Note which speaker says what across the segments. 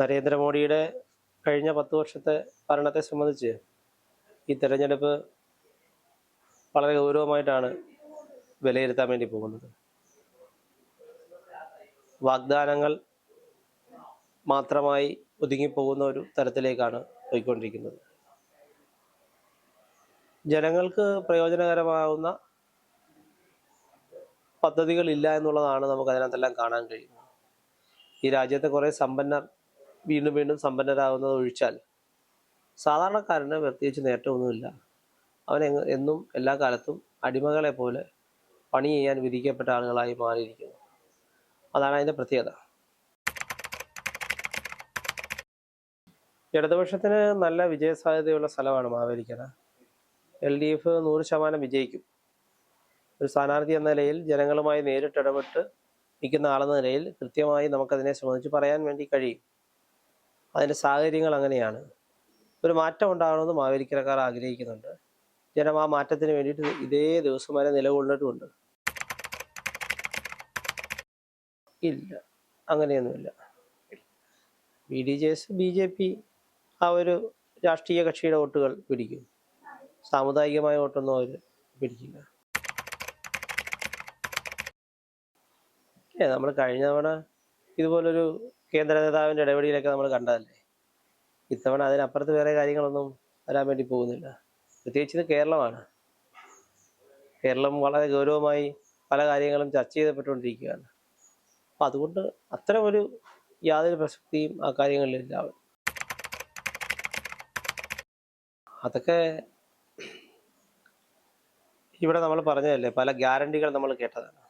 Speaker 1: നരേന്ദ്രമോദിയുടെ കഴിഞ്ഞ പത്ത് വർഷത്തെ ഭരണത്തെ സംബന്ധിച്ച് ഈ തെരഞ്ഞെടുപ്പ് വളരെ ഗൗരവമായിട്ടാണ് വിലയിരുത്താൻ വേണ്ടി പോകുന്നത്. വാഗ്ദാനങ്ങൾ മാത്രമായി ഒതുങ്ങിപ്പോകുന്ന ഒരു തരത്തിലേക്കാണ് പോയിക്കൊണ്ടിരിക്കുന്നത്. ജനങ്ങൾക്ക് പ്രയോജനകരമാകുന്ന പദ്ധതികളില്ല എന്നുള്ളതാണ് നമുക്ക് അതിനകത്തെല്ലാം കാണാൻ കഴിയുന്നത്. ഈ രാജ്യത്തെ കുറേ സമ്പന്നർ വീണ്ടും വീണ്ടും സമ്പന്നരാകുന്നത് ഒഴിച്ചാൽ സാധാരണക്കാരന് പ്രത്യേകിച്ച് നേട്ടമൊന്നുമില്ല. അവൻ എന്നും എല്ലാ കാലത്തും അടിമകളെ പോലെ പണി ചെയ്യാൻ വിധിക്കപ്പെട്ട ആളുകളായി മാറിയിരിക്കുന്നു. അതാണ് അതിന്റെ പ്രത്യേകത. ഇടതുപക്ഷത്തിന് നല്ല വിജയസാധ്യതയുള്ള സ്ഥലമാണ് മാവേലിക്കന എൽ ഡി എഫ് നൂറ് ശതമാനം വിജയിക്കും. ഒരു സ്ഥാനാർത്ഥി എന്ന നിലയിൽ ജനങ്ങളുമായി നേരിട്ട് ഇടപെട്ട് നിൽക്കുന്ന ആളെന്ന നിലയിൽ കൃത്യമായി നമുക്കതിനെ സംബന്ധിച്ച് പറയാൻ വേണ്ടി കഴിയും. അതിന്റെ സാഹചര്യങ്ങൾ അങ്ങനെയാണ് ഒരു മാറ്റം ഉണ്ടാകണമെന്ന് മാവേലിക്കരക്കാർ ആഗ്രഹിക്കുന്നുണ്ട്. ജനം ആ മാറ്റത്തിന് വേണ്ടിയിട്ട് ഇതേ ദിവസം വരെ നിലകൊണ്ടിട്ടുമുണ്ട് ഇല്ല. അങ്ങനെയൊന്നുമില്ല. B D J S B J P ആ ഒരു രാഷ്ട്രീയ കക്ഷിയുടെ വോട്ടുകൾ പിടിക്കും. സാമുദായികമായ വോട്ടൊന്നും അവർ പിടിക്കില്ല. നമ്മൾ കഴിഞ്ഞ തവണ ഇതുപോലൊരു കേന്ദ്ര നേതാവിന്റെ ഇടപെടലൊക്കെ നമ്മൾ കണ്ടതല്ലേ? ഇത്തവണ അതിനപ്പുറത്ത് വേറെ കാര്യങ്ങളൊന്നും വരാൻ വേണ്ടി പോകുന്നില്ല. പ്രത്യേകിച്ച് ഇത് കേരളമാണ്. കേരളം വളരെ ഗൗരവമായി പല കാര്യങ്ങളും ചർച്ച ചെയ്യപ്പെട്ടുകൊണ്ടിരിക്കുകയാണ് അപ്പം അതുകൊണ്ട് അത്തരമൊരു യാതൊരു പ്രസക്തിയും ആ കാര്യങ്ങളിലില്ല അതൊക്കെ ഇവിടെ നമ്മൾ പറഞ്ഞതല്ലേ? പല ഗ്യാരണ്ടികൾ നമ്മൾ കേട്ടതാണ്.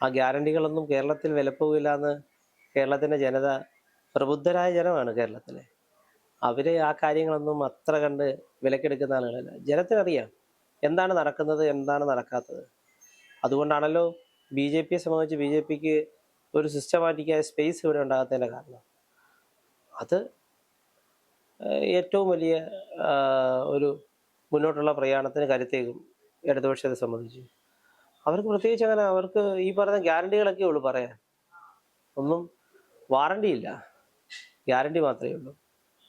Speaker 1: ആ ഗ്യാരണ്ടികളൊന്നും കേരളത്തിൽ വിലപ്പോവില്ല എന്ന് കേരളത്തിന്റെ ജനത പ്രബുദ്ധരായ ജനമാണ് കേരളത്തിലെ. അവർ ആ കാര്യങ്ങളൊന്നും അത്ര കണ്ട് വിലക്കെടുക്കുന്ന ആളുകളല്ല. ജനത്തിനറിയാം എന്താണ് നടക്കുന്നത് എന്താണ് നടക്കാത്തത്. അതുകൊണ്ടാണല്ലോ ബി ജെ പിയെ സംബന്ധിച്ച് ബി ജെ പിക്ക് ഒരു സിസ്റ്റമാറ്റിക്കായ സ്പേസ് ഇവിടെ ഉണ്ടാകാത്തതിന്റെ കാരണം. അത് ഏറ്റവും വലിയ ഒരു മുന്നോട്ടുള്ള പ്രയാണത്തിന് കരുത്തേകും ഇടതുപക്ഷത്തെ സംബന്ധിച്ച്. അവർക്ക് പ്രത്യേകിച്ച് അങ്ങനെ അവർക്ക് ഈ പറഞ്ഞ ഗ്യാരണ്ടികളൊക്കെ ഉള്ളൂ പറയാൻ. ഒന്നും വാറണ്ടി ഇല്ല. ഗ്യാരണ്ടി മാത്രമേ ഉള്ളൂ.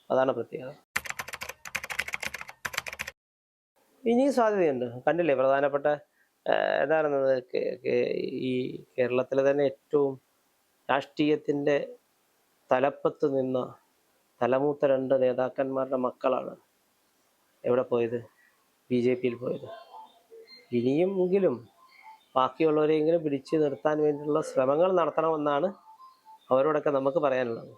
Speaker 1: അതാണ് പ്രത്യേകത. ഇനിയും സാധ്യതയുണ്ട്. കണ്ടില്ലേ പ്രധാനപ്പെട്ട എന്താണെന്നത് ഈ കേരളത്തിലെ തന്നെ ഏറ്റവും രാഷ്ട്രീയത്തിന്റെ തലപ്പത്ത് നിന്ന തലമൂത്ത രണ്ട് നേതാക്കന്മാരുടെ മക്കളാണ് എവിടെ പോയത്? ബി ജെ പിയിൽ പോയത്. ഇനിയും എങ്കിലും ബാക്കിയുള്ളവരെയെങ്കിലും പിടിച്ചു നിർത്താൻ വേണ്ടിയുള്ള ശ്രമങ്ങൾ നടത്തണമെന്നാണ് അവരോടൊക്കെ നമുക്ക് പറയാനുള്ളത്.